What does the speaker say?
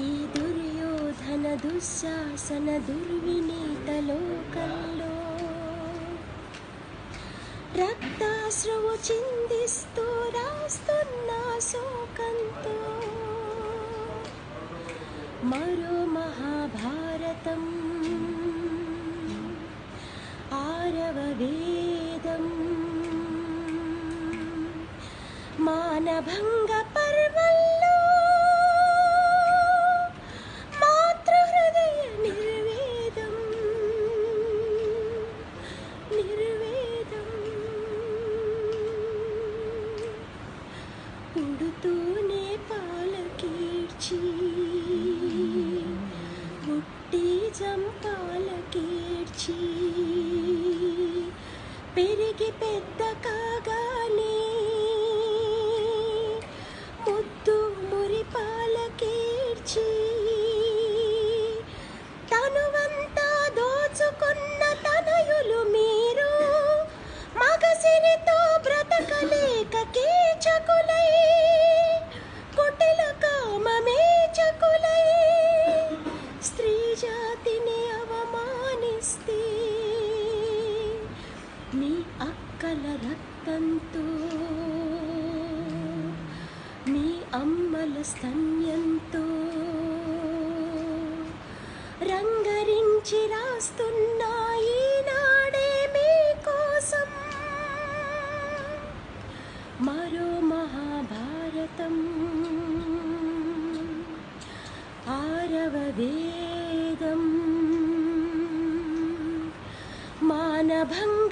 ఈ దుర్యోధన దుశ్శాసన దుర్వినీత లోకంలో రక్తాశ్రువు చిందిస్తూ రాస్తున్న శోకంతో మరో మహాభారతం ఆరవ వేదం మానభంగ పుడుతూనే పాలకీర్చి పుట్టి జంపాలకీర్చి పెరిగి పెద్ద కాగానే ముద్దు మురిపాలకీడ్చి తనువంతా అక్కల రక్తంతో మీ అమ్మల స్తన్యంతో రంగరించి రాస్తున్నాయి నాడే మీకోసం మరో మహాభారతం. ఆరవ వేదం. మానభంగ